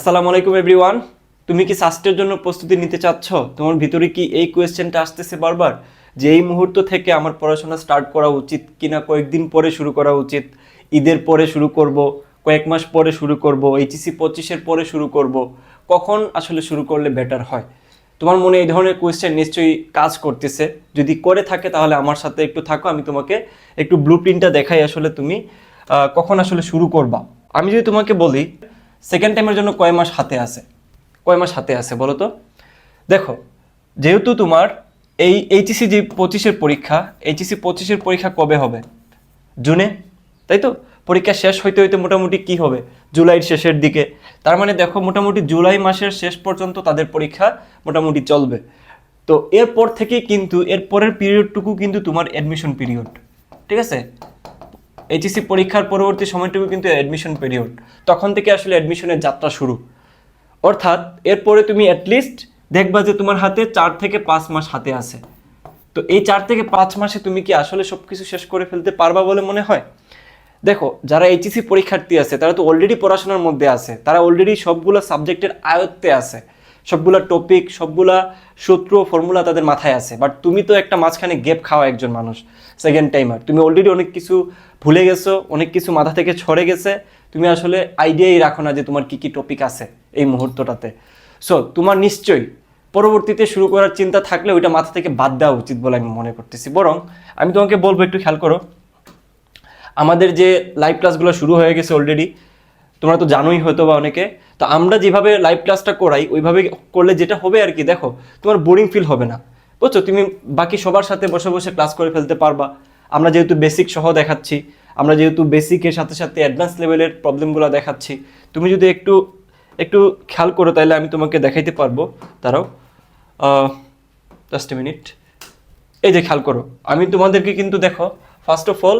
আসসালামু আলাইকুম এভরিওয়ান তুমি কি স্বাস্থ্যের জন্য প্রস্তুতি নিতে চাচ্ছ? তোমার ভিতরে কি এই কোয়েশ্চেনটা আসতেছে বারবার? যে এই মুহূর্ত থেকে আমার পড়াশোনা স্টার্ট করা উচিত কিনা, কয়েকদিন পরে শুরু করা উচিত, ঈদের পরে শুরু করব, কয়েক মাস পরে শুরু করব এইচএসি পঁচিশের পরে শুরু করব, কখন আসলে শুরু করলে বেটার হয়? তোমার মনে এই ধরনের কোয়েশ্চেন নিশ্চয়ই কাজ করতেছে। যদি করে থাকে তাহলে আমার সাথে একটু থাকো, আমি তোমাকে একটু ব্লু প্রিন্টটা দেখাই আসলে তুমি কখন আসলে শুরু করবা। আমি যদি তোমাকে বলি সেকেন্ড টাইমের জন্য কয় মাস হাতে আছে? কয় মাস হাতে আছে বলো তো? দেখো, যেহেতু তোমার এই এইচএসি যে পঁচিশের পরীক্ষা এইচএসি পঁচিশের পরীক্ষা কবে হবে? জুনে, তাই তো? পরীক্ষা শেষ হইতে হইতে মোটামুটি কি হবে? জুলাইয়ের শেষের দিকে। তার মানে দেখো, মোটামুটি জুলাই মাসের শেষ পর্যন্ত তাদের পরীক্ষা মোটামুটি চলবে। তো এরপর থেকে কিন্তু এর পরের পিরিয়ডটুকু কিন্তু তোমার অ্যাডমিশন পিরিয়ড ঠিক আছে? এইচএসসি পরীক্ষার পরবর্তী সময়টুকু কিন্তু অ্যাডমিশন পিরিয়ড তখন থেকে আসলে অ্যাডমিশনের যাত্রা শুরু। অর্থাৎ এরপরে তুমি অ্যাটলিস্ট দেখবা যে তোমার হাতে চার থেকে পাঁচ মাস হাতে আছে। তো এই চার থেকে পাঁচ মাসে তুমি কি আসলে সব কিছু শেষ করে ফেলতে পারবা বলে মনে হয়? দেখো, যারা এইচএসসি পরীক্ষার্থী আছে, তারা তো অলরেডি পড়াশোনার মধ্যে আছে। তারা অলরেডি সবগুলো সাবজেক্টের আয়ত্তে আছে। সবগুলা টপিক সবগুলা সূত্র ফর্মুলা তাদের মাথায় আছে। বাট তুমি তো একটা মাঝখানে গেপ খাওয়া একজন মানুষ সেকেন্ড টাইমার তুমি অলরেডি অনেক কিছু ভুলে গেছো, অনেক কিছু মাথা থেকে ছড়ে গেছে। তুমি আসলে আইডিয়াই রাখো না যে তোমার কি কি টপিক আছে এই মুহূর্তটাতে। সো তোমার নিশ্চয়ই পরবর্তীতে শুরু করার চিন্তা থাকলে ওইটা মাথা থেকে বাদ দেওয়া উচিত বলে আমি মনে করতেছি। বরং, আমি তোমাকে বলব, একটু খেয়াল করো। আমাদের যে লাইভ ক্লাসগুলো শুরু হয়ে গেছে অলরেডি তোমরা তো জানোই হয়তো বা অনেকে। তো আমরা যেভাবে লাইভ ক্লাসটা করাই, ওইভাবে করলে যেটা হবে আর কি, দেখো, তোমার বোরিং ফিল হবে না। বুঝছ? তুমি বাকি সবার সাথে বসে বসে ক্লাস করে ফেলতে পারবা। আমরা যেহেতু বেসিক সহ দেখাচ্ছি, আমরা যেহেতু বেসিকের সাথে সাথে অ্যাডভান্স লেভেলের প্রবলেমগুলো দেখাচ্ছি, তুমি যদি একটু একটু খেয়াল করো তাহলে আমি তোমাকে দেখাইতে পারব। তারাও জাস্ট মিনিট এই যে খেয়াল করো, আমি তোমাদেরকে কিন্তু দেখো ফার্স্ট অফ অল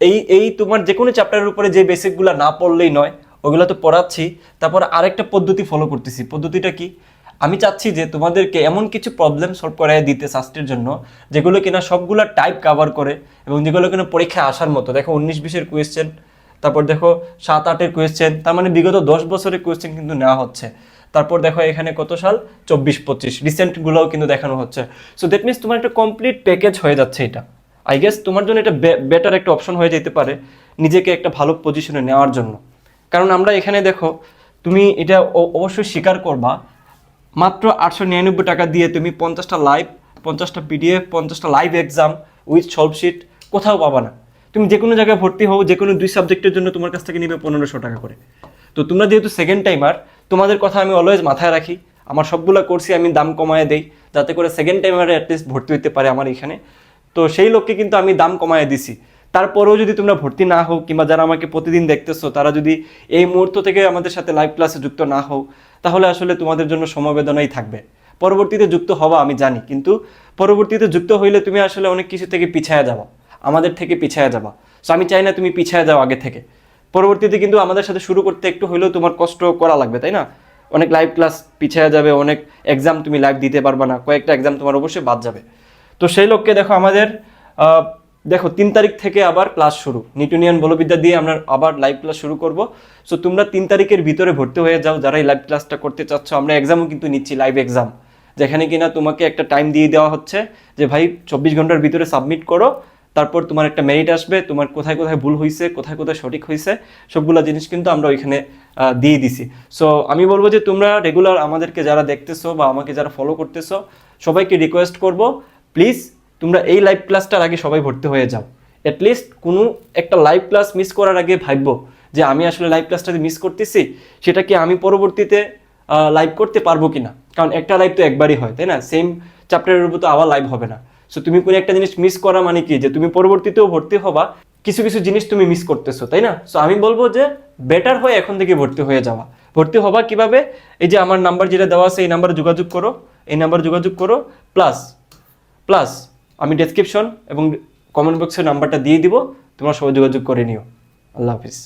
এই এই তোমার যে কোনো চ্যাপ্টারের উপরে যে বেসিকগুলো না পড়লেই নয় ওগুলো তো পড়াচ্ছি, তারপর আরেকটা পদ্ধতি ফলো করতেছি। পদ্ধতিটা কি? আমি চাচ্ছি যে তোমাদেরকে এমন কিছু প্রবলেম সলভ করাই দিতে শাস্ত্রের জন্য, যেগুলো কিনা সবগুলো টাইপ কভার করে এবং যেগুলো কিনা পরীক্ষায় আসার মতো। দেখো উনিশ বিশের কোয়েশ্চেন তারপর দেখো সাত আটের কোয়েশ্চেন তার মানে বিগত দশ বছরের কোয়েশ্চেন কিন্তু নেওয়া হচ্ছে। তারপর দেখো এখানে কত সাল? চব্বিশ পঁচিশ। রিসেন্টগুলোও কিন্তু দেখানো হচ্ছে। সো দ্যাট মিনস তোমার একটা কমপ্লিট প্যাকেজ হয়ে যাচ্ছে এটা। আই গেস তোমার জন্য এটা বেটার একটা অপশন হয়ে যেতে পারে নিজেকে একটা ভালো পজিশনে নেওয়ার জন্য। কারণ আমরা এখানে দেখো, তুমি এটা অবশ্যই স্বীকার করবা, মাত্র আটশো নিরানব্বই টাকা দিয়ে তুমি পঞ্চাশটা লাইভ, পঞ্চাশটা পিডিএফ, পঞ্চাশটা লাইভ এক্সাম উইথ সলভশিট কোথাও পাবা না। তুমি যে কোনো জায়গায় ভর্তি হও যে কোনো দুই সাবজেক্টের জন্য তোমার কাছ থেকে নেবে পনেরোশো টাকা করে। তো তোমরা যেহেতু সেকেন্ড টাইমার তোমাদের কথা আমি অলওয়েজ মাথায় রাখি, আমার সবগুলো কোর্সই আমি দাম কমায় দেই, যাতে করে সেকেন্ড টাইমারে অ্যাটলিস্ট ভর্তি হতে পারে আমার এখানে। তো সেই লোককে কিন্তু আমি দাম কমায় দিছি। তারপরেও যদি তোমরা ভর্তি না হও কিংবা যারা আমাকে প্রতিদিন দেখতেছো, তারা যদি এই মুহূর্ত থেকে আমাদের সাথে লাইভ ক্লাসে যুক্ত না হও, তাহলে আসলে তোমাদের জন্য সমবেদনাই থাকবে। পরবর্তীতে যুক্ত হওয়া আমি জানি, কিন্তু পরবর্তীতে যুক্ত হইলে তুমি আসলে অনেক কিছু থেকে পিছায়া যাবা, আমাদের থেকে পিছায়া যাবা। সো আমি চাই না তুমি পিছায়া যাও আগে থেকে। পরবর্তীতে কিন্তু আমাদের সাথে শুরু করতে একটু হলেও তোমার কষ্ট করা লাগবে, তাই না? অনেক লাইভ ক্লাস পিছিয়ে যাবে, অনেক এক্সাম তুমি লাইভ দিতে পারবে না, কয়েকটা এক্সাম তোমার অবশ্যই বাদ যাবে। তো সেই লোককে দেখো আমাদের দেখো, তিন তারিখ থেকে আবার ক্লাস শুরু। নিউটনিয়ান বলবিদ্যা দিয়ে আমরা আবার লাইভ ক্লাস শুরু করব। সো তোমরা তিন তারিখের ভিতরে ভর্তি হয়ে যাও, যারা এই লাইভ ক্লাসটা করতে চাচ্ছ। আমরা এক্সামও কিন্তু নিচ্ছি লাইভ এক্সাম যেখানে কিনা তোমাকে একটা টাইম দিয়ে দেওয়া হচ্ছে যে, ভাই, চব্বিশ ঘণ্টার ভিতরে সাবমিট করো। তারপর তোমার একটা মেরিট আসবে, তোমার কোথায় কোথায় ভুল হয়েছে কোথায় কোথায় সঠিক হয়েছে সবগুলো জিনিস কিন্তু আমরা ওইখানে দিয়ে দিছি। সো আমি বলব যে, তোমরা রেগুলার আমাদেরকে যারা দেখতেছো বা আমাকে যারা ফলো করতেছো, সবাইকে রিকোয়েস্ট করব প্লিজ তোমরা এই লাইভ ক্লাসটার আগে সবাই ভর্তি হয়ে যাও। অ্যাটলিস্ট কোনো একটা লাইভ ক্লাস মিস করার আগে ভাববো যে আমি আসলে লাইভ ক্লাসটাতে মিস করতেছি, সেটা কি আমি পরবর্তীতে লাইভ করতে পারব কিনা? কারণ একটা লাইভ তো একবারই হয়, তাই না? সেম চ্যাপ্টারের উপর তো আবার লাইভ হবে না। সো তুমি কোনো একটা জিনিস মিস করা মানে কি? যে তুমি পরবর্তীতেও ভর্তি হবা, কিছু কিছু জিনিস তুমি মিস করতেছো, তাই না? সো আমি বলব যে বেটার হয় এখন থেকে ভর্তি হয়ে যাওয়া। ভর্তি হবা কীভাবে? এই যে আমার নাম্বার যেটা দেওয়া আছে, এই নাম্বারে যোগাযোগ করো, এই নাম্বারে যোগাযোগ করো প্লাস প্লাস আমি ডেসক্রিপশন এবং কমেন্ট বক্সের নাম্বারটা দিয়ে দিব, তোমরা সবাই যোগাযোগ করে নিও। আল্লাহ হাফিজ।